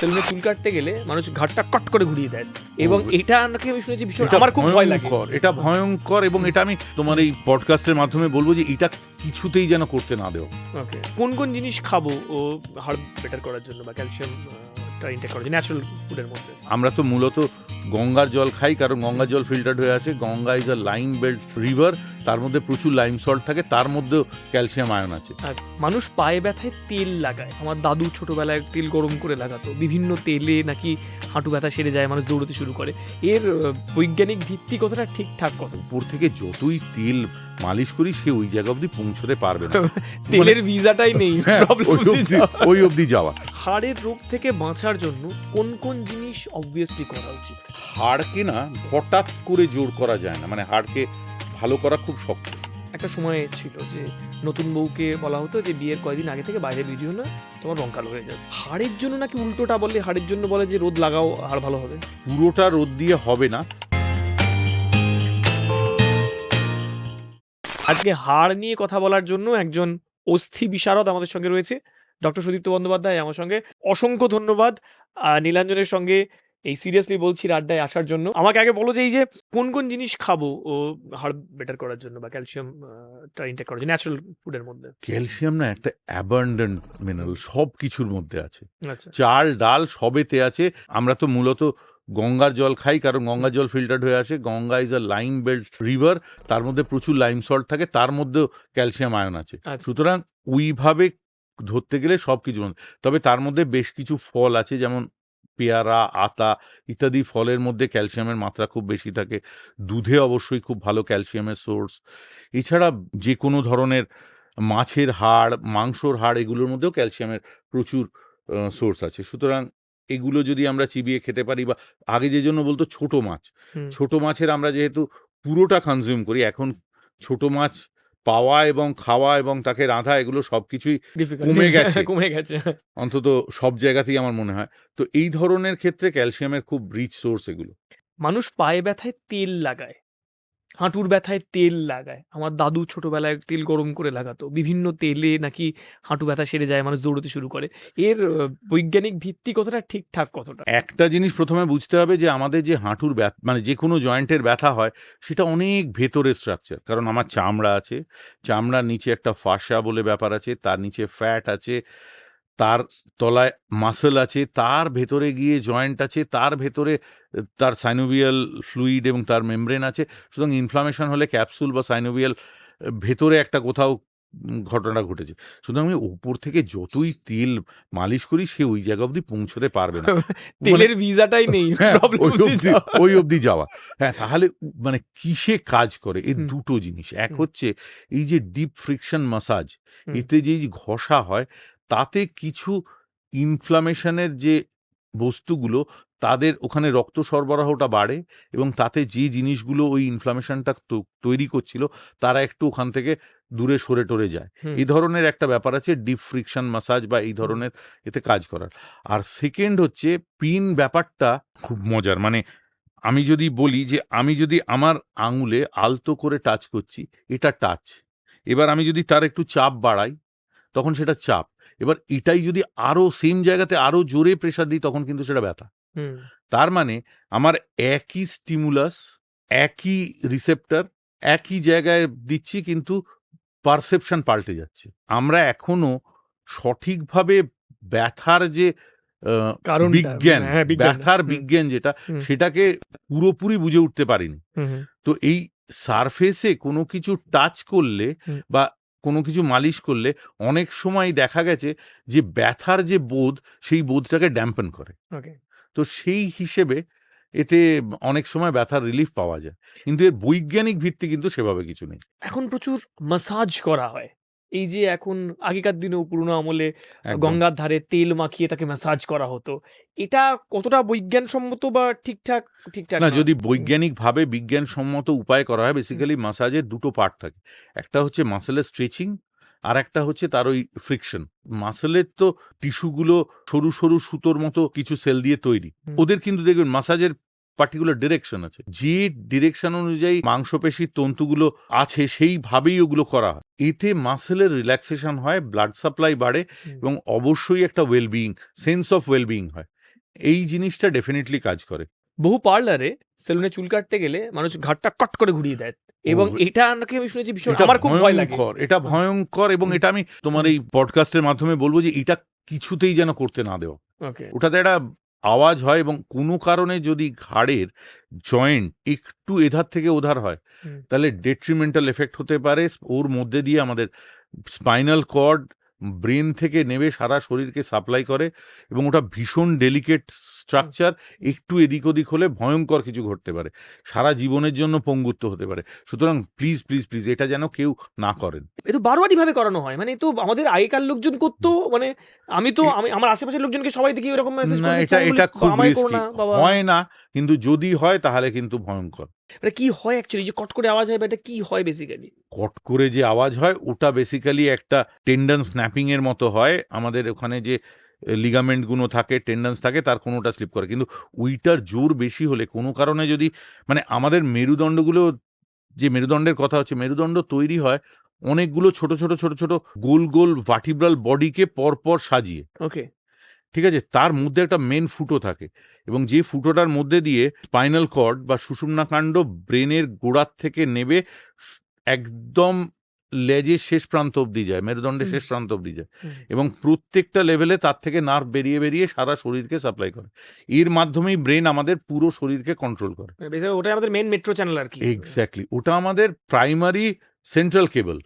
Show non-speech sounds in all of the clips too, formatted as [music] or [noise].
সেলুনে চুল কাটতে গেলে মানুষ ঘাটটা কট করে ঘুরিয়ে দেয়। এবং এটা নাকি আমি শুনেছি ভীষণ আমার খুব ভয় লাগে। এটা ভয়ঙ্কর এবং এটা আমি তোমার এই পডকাস্টের মাধ্যমে বলব যে এটা কিছুতেই যেন করতে না দেও। ওকে কোন কোন জিনিস খাব ও হাড় বেটার করার জন্য বা ক্যালসিয়াম ন্যাচারাল ফুডের মধ্যে? আমরা তো মূলত গঙ্গার জল খাই কারণ গঙ্গার জল ফিল্টার্ড হয়ে আছে Ganga is a line belt river তার মধ্যে প্রচুর লাইম সল্ট থাকে তার মধ্যেও ক্যালসিয়াম আয়ন আছে। মানুষ পায়ে ব্যথায় তেল লাগায়। আমার দাদু ছোটবেলায় তেল গরম করে লাগাতো। বিভিন্ন তেলে নাকি হাঁটু ব্যথা সেরে যায় মানুষ দৌড়তে শুরু করে। এর বৈজ্ঞানিক ভিত্তি কতটা ঠিকঠাক কত? উপর থেকে যতই তেল মালিশ করি সে ওই জায়গা অবধি পৌঁছতে পারবে না। [laughs] তেলের ভিসাটাই নেই [laughs] হ্যাঁ, ওই অবধি- ওই অবধি যাওয়া। হাড়ের রোগ থেকে বাঁচার জন্য কোন কোন জিনিস অবভিয়াসলি করা উচিত? হাড়কে না হঠাৎ করে জোর করা যায় না। মানে হাড়কে ভালো করা খুব শক্ত। একটা সময় ছিল যে নতুন বউকে বলা হতো যে বিয়ের কয়দিন আগে থেকে বাইরে ভিডিও না তোমার রং কালো হয়ে যাবে। হাড়ের জন্য নাকি উল্টোটা বললে হাড়ের জন্য বলে যে রোদ লাগাও হাড় ভালো হবে? পুরোটা রোদ দিয়ে হবে না। আজকে হাড় নিয়ে কথা বলার জন্য একজন অস্থি বিশারদ আমাদের সঙ্গে রয়েছে। ডক্টর সুদীপ্ত বন্দ্যোপাধ্যায় আমার সঙ্গে। অসংখ্য ধন্যবাদ নীলাঞ্জনের সঙ্গে এই সিরিয়াসলি বলছি আড্ডায় আসার জন্য। আমাকে আগে বলো যে এই যে কোন কোন জিনিস খাব ও হাড় বেটার করার জন্য বা ক্যালসিয়াম ইনটেক করার জন্য ন্যাচারাল ফুডের মধ্যে। ক্যালসিয়াম না একটা অ্যাবান্ডেন্ট মিনারেল সব কিছুর মধ্যে আছে। আচ্ছা। চাল ডাল সবেতে আছে। আমরা তো মূলত গঙ্গার জল খাই কারণ গঙ্গার জল ফিল্টার্ড হয়ে আসে। Ganga is a lime belt river তার মধ্যে প্রচুর লাইম সল্ট থাকে তার মধ্যেও ক্যালসিয়াম আয়ন আছে। আচ্ছা। সুতরাং ওইভাবে ধরতে গেলে সব কিছু তবে তার মধ্যে বেশ কিছু ফল আছে যেমন পেয়ারা আতা ইত্যাদি ফলের মধ্যে ক্যালসিয়ামের মাত্রা খুব বেশি থাকে। দুধে অবশ্যই খুব ভালো ক্যালসিয়ামের সোর্স। এছাড়া যে কোনো ধরনের মাছের হাড় মাংসর হাড় এগুলোর মধ্যেও ক্যালসিয়ামের প্রচুর সোর্স আছে। সুতরাং এগুলো যদি আমরা চিবিয়ে খেতে পারি বা আগে যে জন্য বলতো ছোট মাছ। ছোট মাছের আমরা যেহেতু পুরোটা কনজিউম করি এখন ছোট মাছ পাওয়া এবং খাওয়া এবং তাকে রাঁধা এগুলো সবকিছুই. কমে [laughs] গেছে। কমে গেছে অন্তত সব জায়গাতেই আমার মনে হয় তো এই ধরনের ক্ষেত্রে ক্যালসিয়ামের খুব রিচ সোর্স এগুলো মানুষ পায়ে ব্যথায় তেল লাগায় হাঁটুর ব্যথায় তেল লাগায়। আমার দাদু ছোটবেলায় তেল গরম করে লাগাতো। বিভিন্ন তেলে নাকি হাঁটু ব্যথা সেরে যায়, মানুষ দৌড়তে শুরু করে। এর বৈজ্ঞানিক ভিত্তি কতটা, ঠিকঠাক কতটা? একটা জিনিস প্রথমে বুঝতে হবে যে, আমাদের যে হাঁটুর ব্যথা মানে যে কোনো জয়েন্টের ব্যথা হয়, সেটা অনেক ভেতরের স্ট্রাকচার কারণ আমার চামড়া আছে, চামড়ার নিচে একটা ফাঁসা বলে ব্যাপার আছে, তার নিচে ফ্যাট আছে, তার তলায় মাসেল আছে, তার ভেতরে গিয়ে জয়েন্ট আছে, তার ভেতরে তার সাইনোভিয়াল ফ্লুইড এবং তার মেমব্রেন আছে। সুতরাং ইনফ্লামেশন হলে ক্যাপসুল বা সাইনোভিয়াল ভেতরে একটা কোথাও ঘটনা ঘটেছে। সুতরাং আমি উপর থেকে যতই তেল মালিশ করি সে ওই জায়গা অবধি পৌঁছতে পারবে না। [laughs] তেলের ভিসাটাই নেই [laughs] হ্যাঁ, ওই অবধি যাওয়া। ওই অবধি যাওয়া। হ্যাঁ তাহলে মানে কিসে কাজ করে? এই দুটো জিনিস। এক হচ্ছে এই যে ডিপ ফ্রিকশন মাসাজ এতে যে ঘষা হয় তাতে কিছু ইনফ্লামেশনের যে বস্তুগুলো তাদের ওখানে রক্ত সরবরাহটা বাড়ে এবং তাতে যে জিনিসগুলো ওই ইনফ্লামেশনটা তৈরি করছিল তারা একটু ওখান থেকে দূরে সরে টরে যায়। এই ধরনের একটা ব্যাপার আছে ডিপ ফ্রিকশন মাসাজ বা এই ধরনের এতে কাজ করার। আর সেকেন্ড হচ্ছে পিন ব্যাপারটা খুব মজার। মানে আমি যদি বলি যে আমি যদি আমার আঙুলে আলতো করে টাচ করছি এটা টাচ এবার আমি যদি তার একটু চাপ বাড়াই তখন সেটা চাপ। এবার এটাই যদি আরও সেম জায়গাতে আরও জোরে প্রেশার দিই তখন কিন্তু সেটা ব্যথা। তার মানে আমার একই স্টিমুলাস একই রিসেপ্টার একই জায়গায় দিচ্ছি কিন্তু পারসেপশন পাল্টে যাচ্ছে। আমরা এখনও সঠিকভাবে ব্যথার যে বিজ্ঞান হ্যাঁ, ব্যথার বিজ্ঞান যেটা সেটাকে পুরোপুরি বুঝে উঠতে পারিনি। তো এই সারফেসে কোনো কিছু টাচ করলে বা কোনো কিছু মালিশ করলে অনেক সময় দেখা গেছে যে ব্যথার যে বোধ সেই বোধটাকে ড্যাম্পেন করে. তো সেই হিসেবে এতে অনেক সময় ব্যথার রিলিফ পাওয়া যায়। কিন্তু এর বৈজ্ঞানিক ভিত্তি কিন্তু সেভাবে কিছু নেই। এখন প্রচুর মাসাজ করা হয়। এই যে এখন আগেকার দিনেও পুরোনো আমলে গঙ্গার ধারে তেল মাখিয়ে তাকে ম্যাসাজ করা হতো। এটা কতটা বিজ্ঞানসম্মত বা ঠিকঠাক ঠিকঠাক না যদি বৈজ্ঞানিকভাবে বিজ্ঞানসম্মত উপায় করা হয় বেসিক্যালি মাসাজের দুটো পার্ট থাকে। একটা হচ্ছে মাসেলের স্ট্রেচিং আর একটা হচ্ছে তার ওই ফ্রিকশন মাসেলের তো টিস্যুগুলো সরু সরু সুতোর মতো কিছু সেল দিয়ে তৈরি। ওদের কিন্তু দেখবেন মাসাজের পার্টিকুলার ডিরেকশন আছে। যে ডিরেকশন অনুযায়ী মাংসপেশির তন্তুগুলো আছে সেইভাবেই ওগুলো করা হয়। এতে মাসেলের রিল্যাক্সেশন হয় ব্লাড সাপ্লাই বাড়ে এবং অবশ্যই একটা ওয়েলবিং সেন্স অফ ওয়েলবিং হয়। এই জিনিসটা ডেফিনেটলি কাজ করে। বহু পার্লারে সেলুনে চুল কাটতে গেলে মানুষ ঘাটটা কট করে ঘুরিয়ে দেয়। এবং এটা নাকি আমি শুনেছি ভীষণ আমার খুব ভয় লাগে। এটা ভয়ঙ্কর এবং এটা আমি তোমার এই পডকাস্টের মাধ্যমে বলব যে এটা কিছুতেই যেন করতে না দেওয়া। ওকে। ওটাতে একটা আওয়াজ হয় এবং কোনো কারণে যদি ঘাড়ের জয়েন্ট একটু এধার থেকে ওধার হয় তাহলে ডেট্রিমেন্টাল এফেক্ট হতে পারে ওর মধ্যে দিয়ে আমাদের স্পাইনাল কর্ড ব্রেন থেকে নেবে সারা শরীরকে সাপ্লাই করে এবং ওটা ভীষণ ডেলিকেট স্ট্রাকচার একটু এদিক ওদিক হলে ভয়ঙ্কর কিছু ঘটতে পারে। সারা জীবনের জন্য পঙ্গুত্ব হতে পারে। সুতরাং প্লিজ প্লিজ প্লিজ এটা যেন কেউ না করেন। এ তো বারোয়ারি ভাবে করানো হয়। মানে তো আমাদের আগেকার লোকজন করতো মানে আমি তো আমি আমার আশেপাশের লোকজনকে সবাই দেখি এরকম মেসেজ এটা এটা খুব হয় না। কিন্তু যদি হয় তাহলে কিন্তু ভয়ঙ্কর। মানে কি হয় অ্যাকচুয়ালি যে কট করে আওয়াজ হয় এটা কি হয় বেসিক্যালি কট করে যে আওয়াজ হয় ওটা বেসিক্যালি একটা টেন্ডন স্ন্যাপিং এর মতো হয়। আমাদের ওখানে যে লিগামেন্টগুলো থাকে টেন্ডেন্স থাকে তার কোনোটা স্লিপ করে। কিন্তু উইটার জোর বেশি হলে কোনো কারণে যদি মানে আমাদের মেরুদণ্ডগুলো যে মেরুদণ্ডের কথা হচ্ছে মেরুদণ্ড তৈরি হয় অনেকগুলো ছোট ছোট ছোট ছোট গোল গোল ভার্টিব্রাল বডিকে পরপর সাজিয়ে। ওকে ঠিক আছে? তার মধ্যে একটা মেন ফুটো থাকে। এবং যে ফুটোটার মধ্যে দিয়ে স্পাইনাল কর্ড বা সুষুম্নাকাণ্ড ব্রেনের গোড়ার থেকে নেবে একদম লেজের শেষ প্রান্ত অবধি যায় মেরুদণ্ডের শেষ প্রান্ত অবধি যায় এবং প্রত্যেকটা লেভেলে তার থেকে নার্ভ বেরিয়ে বেরিয়ে সারা শরীরকে সাপ্লাই করে। এর মাধ্যমেই ব্রেন আমাদের পুরো শরীরকে কন্ট্রোল করে। ওটা আমাদের মেন মেট্রো চ্যানেল আর কি। এক্স্যাক্টলি ওটা আমাদের প্রাইমারি সেন্ট্রাল কেবল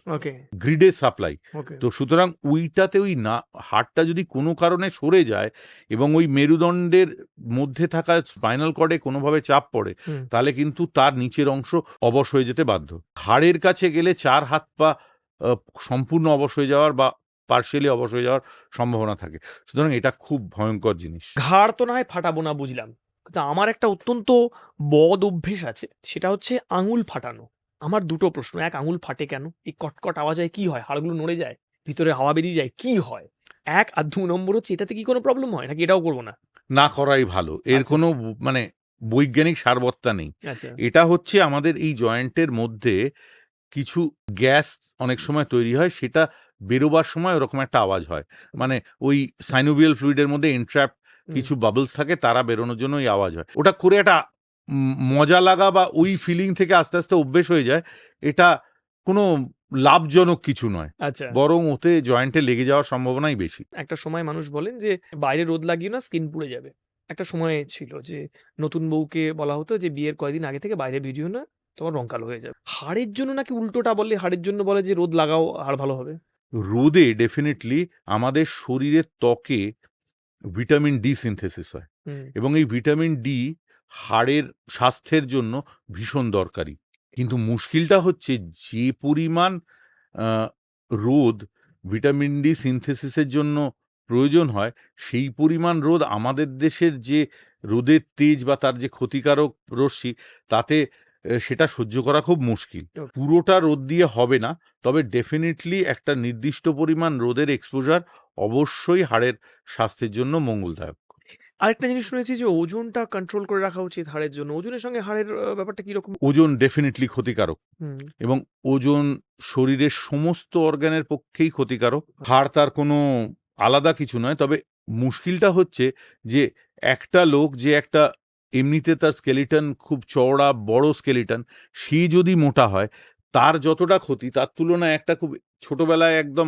গ্রিডে সাপ্লাই তো সুতরাং ওইটাতে ওই না হাড়টা যদি কোনো কারণে সরে যায় এবং ওই মেরুদণ্ডের মধ্যে থাকা স্পাইনাল কর্ডে কোনোভাবে চাপ পড়ে তাহলে কিন্তু তার নিচের অংশ অবশ হয়ে যেতে বাধ্য। হাড়ের কাছে গেলে চার হাত পা সম্পূর্ণ অবশ হয়ে যাওয়ার বা পার্শিয়ালি অবশ হয়ে যাওয়ার সম্ভাবনা থাকে। সুতরাং এটা খুব ভয়ঙ্কর জিনিস। ঘাড় তো না হয় ফাটাবো না বুঝলাম। কিন্তু আমার একটা অত্যন্ত বদ অভ্যেস আছে সেটা হচ্ছে আঙুল ফাটানো। আমার দুটো প্রশ্ন এক আঙুল ফাটে কেন? এই কটকট আওয়াজে কি হয়? হাড়গুলো নড়ে যায় ভিতরে হাওয়া বেরিয়ে যায় কি হয়? এক আর দু নম্বর হচ্ছে এটাতে কি কোনো প্রবলেম হয়? নাকি এটাও করব না? না করাই ভালো। এর আচ্ছা। কোনো মানে বৈজ্ঞানিক সারবত্তা নেই। আচ্ছা। এটা হচ্ছে আমাদের এই জয়েন্টের মধ্যে কিছু গ্যাস অনেক সময় তৈরি হয় সেটা বেরোবার সময় ওরকম একটা আওয়াজ হয়। মানে ওই সাইনোভিয়াল ফ্লুইডের মধ্যে ইন্ট্র্যাপ কিছু বাবলস থাকে তারা বেরোনোর জন্য ওই আওয়াজ হয়। ওটা করে একটা মজা লাগা বা ওই ফিলিং থেকে আস্তে আস্তে অভ্যেস হয়ে যায় এটা কোনো লাভজনক কিছু নয়। আচ্ছা। বরং ওতে জয়েন্টে লেগে যাওয়ার সম্ভাবনাই বেশি। একটা সময় মানুষ বলেন যে বাইরে রোদ লাগিয়ে না স্কিন পুড়ে যাবে। একটা সময় ছিল যে নতুন বউকে বলা হতো যে বিয়ের কয়দিন আগে থেকে বাইরে ভিডিও না তোমার রং কালো হয়ে যাবে। হাড়ের জন্য নাকি উল্টোটা বললে হাড়ের জন্য বলে যে রোদ লাগাও হাড় ভালো হবে? রোদে ডেফিনেটলি আমাদের শরীরের ত্বকে ভিটামিন ডি সিনথেসিস হয়। এবং এই ভিটামিন ডি হাড়ের স্বাস্থ্যের জন্য ভীষণ দরকারি। কিন্তু মুশকিলটা হচ্ছে যে পরিমাণ রোদ ভিটামিন ডি সিনথেসিসের জন্য প্রয়োজন হয় সেই পরিমাণ রোদ আমাদের দেশের যে রোদের তেজ বা তার যে ক্ষতিকারক রশ্মি তাতে সেটা সহ্য করা খুব মুশকিল। পুরোটা রোদ দিয়ে হবে না তবে ডেফিনেটলি একটা নির্দিষ্ট পরিমাণ রোদের এক্সপোজার অবশ্যই হাড়ের স্বাস্থ্যের জন্য মঙ্গলদায়ক। আরেকটা জিনিস শুনেছি যে ওজনটা কন্ট্রোল করে রাখা উচিত হাড়ের জন্য। ওজনের সঙ্গে হাড়ের ব্যাপারটা কীরকম? ওজন ডেফিনেটলি ক্ষতিকারক এবং ওজন শরীরের সমস্ত অর্গানের পক্ষেই ক্ষতিকারক। হাড় তার কোনো আলাদা কিছু নয় তবে মুশকিলটা হচ্ছে যে একটা লোক যে একটা এমনিতে তার স্কেলিটন খুব চওড়া বড় স্কেলিটন সে যদি মোটা হয় তার যতটা ক্ষতি তার তুলনায় একটা খুব ছোটবেলায় একদম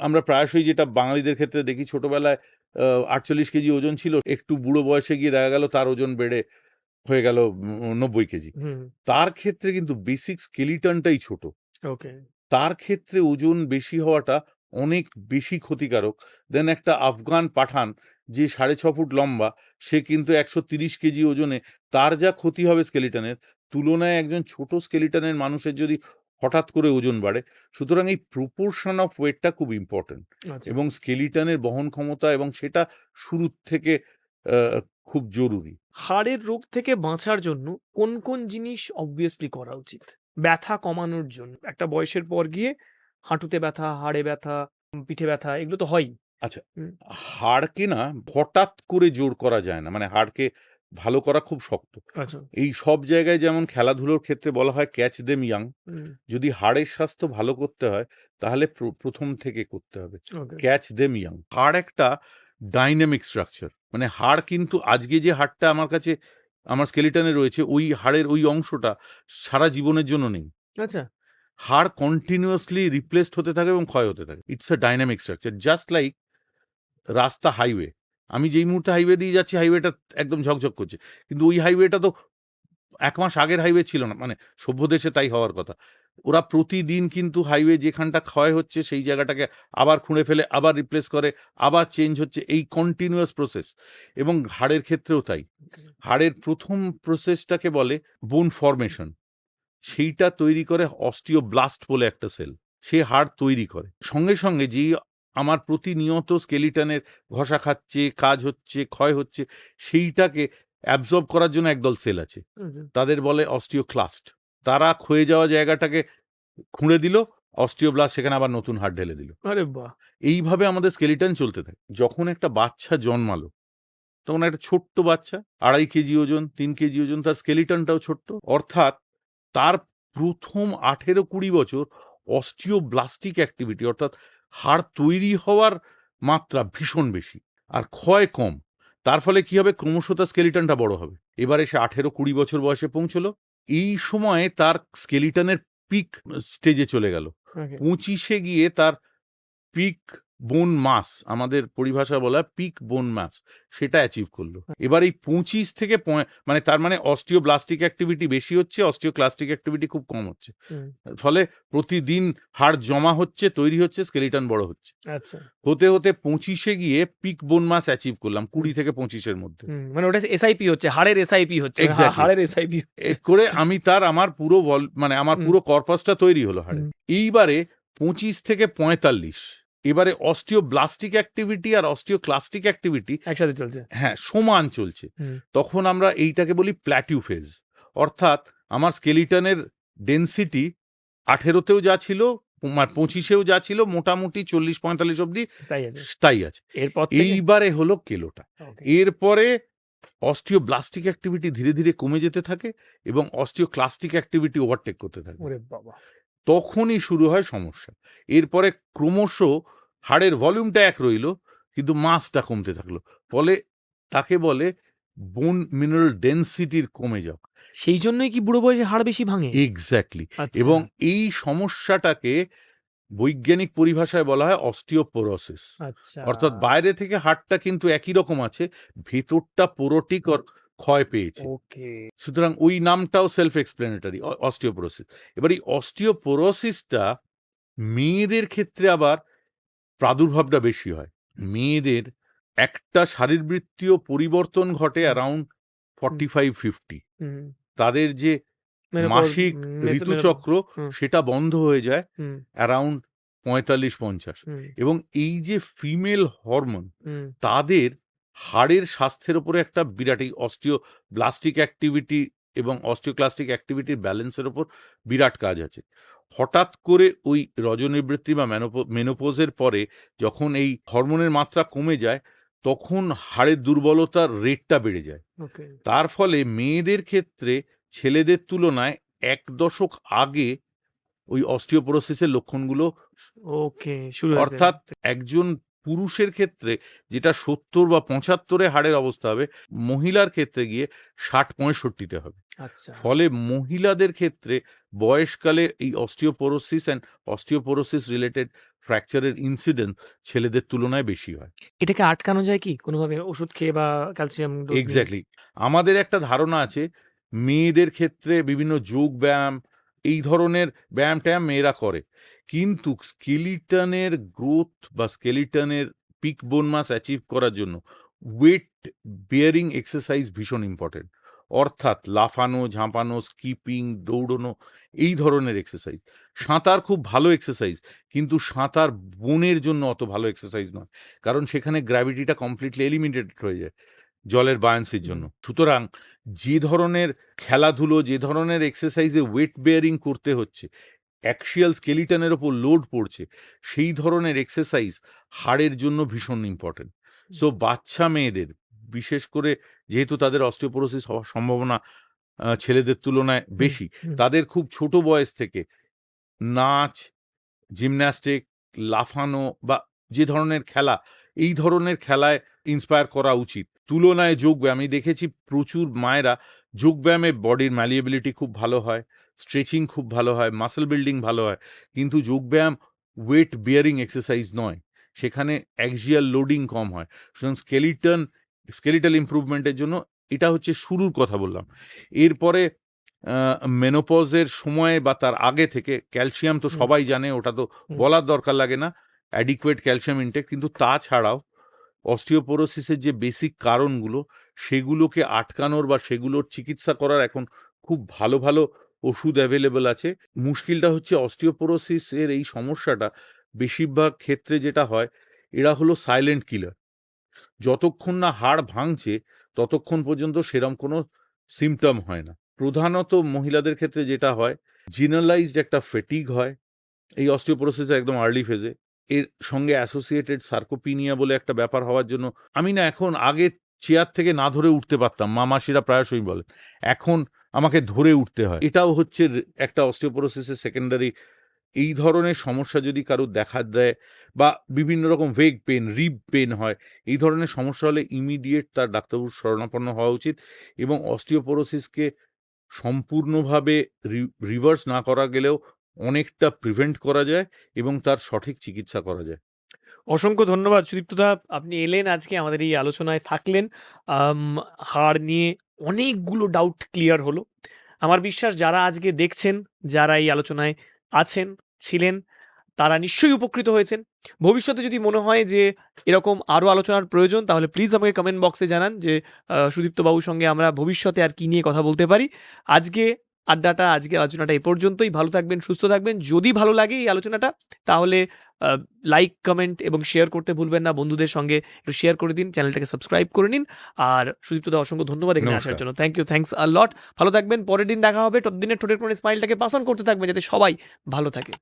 আমরা প্রায়শই যেটা বাঙালিদের ক্ষেত্রে দেখি ছোটবেলায় আটচল্লিশ কেজি ওজন ছিল একটু বুড়ো বয়সে গিয়ে দেখা গেল তার ওজন বেড়ে হয়ে গেল নব্বই কেজি। তার ক্ষেত্রে কিন্তু বেসিক স্কেলিটনটাই ছোট। ওকে। তার ক্ষেত্রে ওজন বেশি হওয়াটা অনেক বেশি ক্ষতিকারক। দেন একটা আফগান পাঠান যে সাড়ে ছ ফুট লম্বা সে কিন্তু একশো তিরিশ কেজি ওজনে তার যা ক্ষতি হবে স্কেলিটনের তুলনায় একজন ছোট স্কেলিটনের মানুষের যদি হঠাৎ করে ওজন বাড়ে। সুতরাং এই প্রপোর্শন অফ ওয়েটটা খুব ইম্পর্টেন্ট আচ্ছা। এবং স্কেলিটনের বহন ক্ষমতা এবং সেটা শুরুর থেকে খুব জরুরি। হাড়ের রোগ থেকে বাঁচার জন্য কোন কোন জিনিস অবভিয়াসলি করা উচিত? ব্যথা কমানোর জন্য। একটা বয়সের পর গিয়ে হাঁটুতে ব্যথা হাড়ে ব্যথা পিঠে ব্যথা এগুলো তো হয়ই। হাড়কে না হঠাৎ করে জোর করা যায় না। মানে হাড়কে ভালো করা খুব শক্ত। আচ্ছা। এই সব জায়গায় যেমন খেলাধুলোর ক্ষেত্রে বলা হয় ক্যাচ দেম ইয়াং যদি হাড়ের স্বাস্থ্য ভালো করতে হয় তাহলে প্রথম থেকে করতে হবে। ক্যাচ দেম ইয়াং হাড় একটা ডাইনামিক স্ট্রাকচার মানে হাড় কিন্তু আজকে যে হাড়টা আমার কাছে আমার স্কেলিটনে রয়েছে ওই হাড়ের ওই অংশটা সারা জীবনের জন্য নেই। আচ্ছা। হাড় কন্টিনিউয়াসলি রিপ্লেসড হতে থাকে এবং ক্ষয় হতে থাকে। It's a dynamic structure just like রাস্তা হাইওয়ে আমি যেই মুহূর্তে হাইওয়ে দিয়ে যাচ্ছি হাইওয়েটা একদম ঝকঝক করছে। কিন্তু ওই হাইওয়েটা তো এক মাস আগের হাইওয়ে ছিল না মানে সভ্য দেশে তাই হওয়ার কথা। ওরা প্রতিদিন কিন্তু হাইওয়ে যেখানটা ক্ষয় হচ্ছে, সেই জায়গাটাকে আবার খুঁড়ে ফেলে, আবার রিপ্লেস করে, আবার চেঞ্জ হচ্ছে, এই কন্টিনিউয়াস প্রসেস এবং হাড়ের ক্ষেত্রেও তাই। হাড়ের প্রথম প্রসেসটাকে বলে বোন ফরমেশন সেইটা তৈরি করে অস্টিওব্লাস্ট বলে একটা সেল সে হাড় তৈরি করে। সঙ্গে সঙ্গে যেই আমার প্রতিনিয়ত স্কেলিটনের ঘষা খাচ্ছে কাজ হচ্ছে ক্ষয় হচ্ছে সেইটাকে অ্যাবজর্ব করার জন্য একদল সেল আছে। তাদের বলে অস্টিওক্লাস্ট তারা ক্ষয়ে যাওয়া জায়গাটাকে খুঁড়ে দিল অস্টিওব্লাস্ট সেখানে আবার নতুন হাড় ঢেলে দিল। আরে বাহ! এইভাবে আমাদের স্কেলিটন চলতে থাকে। যখন একটা বাচ্চা জন্মালো তখন একটা ছোট্ট বাচ্চা আড়াই কেজি ওজন তিন কেজি ওজন তার স্কেলিটনটাও ছোট্ট। অর্থাৎ তার প্রথম আঠেরো কুড়ি বছর অস্টিওব্লাস্টিক অ্যাক্টিভিটি অর্থাৎ হাড় তৈরি হওয়ার মাত্রা ভীষণ বেশি আর ক্ষয় কম। তার ফলে কি হবে? ক্রমশ তার স্কেলিটনটা বড় হবে। এবারে সে আঠেরো কুড়ি বছর বয়সে পৌঁছলো। এই সময়ে তার স্কেলিটনের পিক স্টেজে চলে গেল। পঁচিশে গিয়ে তার পিক বোন মাস আমাদের পরিভাষা বলা পিক বোন মাস সেটা অ্যাচিভ করল। এবার এই পঁচিশ থেকে মানে তার মানে অস্টিওব্লাস্টিক অ্যাক্টিভিটি বেশি হচ্ছে অস্টিওক্লাস্টিক অ্যাক্টিভিটি খুব কম হচ্ছে। ফলে প্রতিদিন হাড় জমা হচ্ছে তৈরি হচ্ছে স্কেলিটন বড় হচ্ছে। আচ্ছা। হতে হতে পঁচিশে গিয়ে পিক বোন মাস অ্যাচিভ করলাম কুড়ি থেকে পঁচিশের মধ্যে। মানে ওটা এসআইপি হচ্ছে হাড়ের এসআইপি হচ্ছে. হাড়ের এসআইপি করে আমি তার আমার পুরো বল মানে আমার পুরো কর্পাসটা তৈরি হলো হাড়ে। এইবারে পঁচিশ থেকে পঁয়তাল্লিশ এবারে অস্টিওব্লাস্টিক অ্যাক্টিভিটি আর অস্টিওক্লাস্টিক অ্যাক্টিভিটি একসাথে চলছে। হ্যাঁ সমান চলছে। তখন আমরা এইটাকে বলি প্ল্যাটিউ ফেজ অর্থাৎ আমার স্কেলিটনের ডেন্সিটি আঠেরোতেও যা ছিল পঁচিশেও যা ছিল মোটামুটি চল্লিশ পঁয়তাল্লিশ অব্দি তাই আছে। এরপর এইবারে হলো কেলোটা. এরপরে অস্টিওব্লাস্টিক অ্যাক্টিভিটি ধীরে ধীরে কমে যেতে থাকে এবং অস্টিওক্লাস্টিক অ্যাক্টিভিটি ওভারটেক করতে থাকে। বাবা। তখনই শুরু হয় সমস্যা। এরপরে ক্রমশ হাড়ের ভলিউমটা এক রইল কিন্তু মাসটা কমতে থাকল। ফলে তাকে বলে বোন মিনারেল ডেন্সিটির কমে যাওয়া। সেই জন্যই কি বুড়ো বয়সে হাড় বেশি ভাঙে? এক্স্যাক্টলি আচ্ছা। এবং এই সমস্যাটাকে বৈজ্ঞানিক পরিভাষায় বলা হয় অস্টিওপোরোসিস। আচ্ছা। অর্থাৎ বাইরে থেকে হাড়টা কিন্তু একই রকম আছে ভেতরটা পোরোটিক ক্ষয় পেয়েছে। সুতরাং ওই নামটাও সেলফ এক্সপ্লেনেটারি অস্টিওপোরোসিস। এবার এই অস্টিওপোরোসিসটা মেয়েদের ক্ষেত্রে আবার প্রাদুর্ভাবটা বেশি হয়। মেয়েদের একটা শারীরবৃত্তীয় পরিবর্তন ঘটে অ্যারাউন্ড ফর্টি ফাইভ ফিফটি তাদের যে মাসিক ঋতুচক্র সেটা বন্ধ হয়ে যায় অ্যারাউন্ড পঁয়তাল্লিশ পঞ্চাশ। এবং এই যে ফিমেল হরমোন তাদের হাড়ের স্বাস্থ্যের উপরে একটা বিরাট এই অস্টিওব্লাস্টিক অ্যাক্টিভিটি এবং অস্টিওক্লাস্টিক অ্যাক্টিভিটির ব্যালেন্সের ওপর বিরাট কাজ আছে। হঠাৎ করে ওই রজনিবৃত্তি বা মেনোপো মেনোপোজের পরে যখন এই হরমোনের মাত্রা কমে যায় তখন হাড়ের দুর্বলতার রেটটা বেড়ে যায়। তার ফলে মেয়েদের ক্ষেত্রে ছেলেদের তুলনায় এক দশক আগে ওই অস্টিওপোরোসিসের লক্ষণগুলো ওকে শুরু অর্থাৎ একজন পুরুষের ক্ষেত্রে যেটা সত্তর বা পঁচাত্তরে হাড়ের অবস্থা হবে মহিলার ক্ষেত্রে গিয়ে ষাট পঁয়ষট্টিতে হবে। আচ্ছা। ফলে মহিলাদের ক্ষেত্রে বয়সকালে এই অস্টিওপোরোসিস অ্যান্ড অস্টিওপোরোসিস রিলেটেড ফ্র্যাকচারের ইনসিডেন্ট ছেলেদের তুলনায় বেশি হয়। এটাকে আটকানো যায় কি? কোনোভাবে ওষুধ খেয়ে বা ক্যালসিয়াম এক্স্যাক্টলি আমাদের একটা ধারণা আছে মেয়েদের ক্ষেত্রে বিভিন্ন যোগ ব্যায়াম এই ধরনের ব্যায়াম ট্যায়াম মেয়েরা করে। কিন্তু স্কেলিটনের গ্রোথ বা স্কেলিটনের পিক বোন মাস অ্যাচিভ করার জন্য ওয়েট বিয়ারিং এক্সারসাইজ ভীষণ ইম্পর্টেন্ট অর্থাৎ লাফানো ঝাঁপানো স্কিপিং দৌড়নো এই ধরনের এক্সারসাইজ সাঁতার খুব ভালো এক্সারসাইজ কিন্তু সাঁতার বোনের জন্য অত ভালো এক্সারসাইজ নয় কারণ সেখানে গ্র্যাভিটিটা কমপ্লিটলি এলিমিনেটেড হয়ে যায় জলের বায়ান্সির জন্য। সুতরাং যে ধরনের খেলাধুলো যে ধরনের এক্সারসাইজে ওয়েট বেয়ারিং করতে হচ্ছে অ্যাক্সিয়াল স্কেলিটনের ওপর লোড পড়ছে সেই ধরনের এক্সারসাইজ হাড়ের জন্য ভীষণ ইম্পর্টেন্ট সো বাচ্চা মেয়েদের বিশেষ করে যেহেতু তাদের অস্টিওপোরোসিস হওয়ার সম্ভাবনা ছেলেদের তুলনায় বেশি তাদের খুব ছোট বয়স থেকে নাচ জিমন্যাস্টিক লাফানো বা যে ধরনের খেলা এই ধরনের খেলায় ইন্সপায়ার করা উচিত। তুলনায় যোগব্যায়াম আমি দেখেছি প্রচুর মায়েরা যোগব্যায়ামে বডির ম্যালিয়েবিলিটি খুব ভালো হয় স্ট্রেচিং খুব ভালো হয় মাসেল বিল্ডিং ভালো হয় কিন্তু যোগব্যায়াম ওয়েট বিয়ারিং এক্সারসাইজ নয়। সেখানে অ্যাক্সিয়াল লোডিং কম হয়। সুতরাং স্কেলিটন স্কেলিটাল ইমপ্রুভমেন্টের জন্য এটা হচ্ছে শুরুর কথা বললাম। এরপরে মেনোপজের সময়ে বা তার আগে থেকে ক্যালসিয়াম তো সবাই জানে ওটা তো বলার দরকার লাগে না। অ্যাডিকুয়েট ক্যালসিয়াম ইনটেক কিন্তু তাছাড়াও অস্টিওপোরোসিসের যে বেসিক কারণগুলো সেগুলোকে আটকানোর বা সেগুলোর চিকিৎসা করার এখন খুব ভালো ভালো ওষুধ অ্যাভেলেবেল আছে। মুশকিলটা হচ্ছে অস্টিওপোরোসিসের এই সমস্যাটা বেশিরভাগ ক্ষেত্রে যেটা হয় এরা হলো সাইলেন্ট কিলার যতক্ষণ না হাড় ভাঙছে, ততক্ষণ পর্যন্ত সেরম কোনো সিমটম হয় না। প্রধানত মহিলাদের ক্ষেত্রে যেটা হয় জিনালাইজড একটা ফেটিগ হয়, এই অস্টিওপোরোসিসের একদম আর্লি ফেজে এর সঙ্গে অ্যাসোসিয়েটেড সার্কোপিনিয়া বলে একটা ব্যাপার হওয়ার জন্য, আমি না এখন আগে চেয়ার থেকে না ধরে উঠতে পারতাম, মা মাসিরা প্রায়শই বলে, এখন আমাকে ধরে উঠতে হয়। এটাও হচ্ছে একটা অস্টিওপোরোসিসের সেকেন্ডারি এই ধরনের সমস্যা যদি কারও দেখা দেয় বা বিভিন্ন রকম ভেগ পেন রিব পেন হয়, এই ধরনের সমস্যা হলে ইমিডিয়েট তার ডাক্তারবাবুর শরণাপন্ন হওয়া উচিত এবং অস্টিওপোরোসিসকে সম্পূর্ণভাবে রিভার্স না করা গেলেও অনেকটা প্রিভেন্ট করা যায় এবং তার সঠিক চিকিৎসা করা যায়। অসংখ্য ধন্যবাদ সুদীপ্তদা আপনি এলেন আজকে আমাদের এই আলোচনায় থাকলেন। হাড় নিয়ে অনেকগুলো ডাউট ক্লিয়ার হলো। আমার বিশ্বাস যারা আজকে দেখছেন, যারা এই আলোচনায় আছেন, ছিলেন তারা নিশ্চয়ই উপকৃত হয়েছেন। ভবিষ্যতে যদি মনে হয় যে এরকম আরও আলোচনার প্রয়োজন তাহলে প্লিজ আমাকে কমেন্ট বক্সে জানান যে সুদীপ্তবাবুর সঙ্গে আমরা ভবিষ্যতে আর কি নিয়ে কথা বলতে পারি। আজকে আড্ডাটা আজকে আলোচনাটা এ পর্যন্তই। ভালো থাকবেন সুস্থ থাকবেন। যদি ভালো লাগে এই আলোচনাটা তাহলে লাইক কমেন্ট এবং শেয়ার করতে ভুলবেন না। বন্ধুদের সঙ্গে একটু শেয়ার করে দিন চ্যানেলটাকে সাবস্ক্রাইব করে নিন। আর সুদীপ্তদা অসংখ্য ধন্যবাদ এখানে আসার জন্য। Thank you thanks a lot ভালো থাকবেন পরের দিন দেখা হবে। ততদিনের ঠোঁটের কোণে স্মাইলটাকে পাসন করতে থাকবেন যাতে সবাই ভালো থাকে।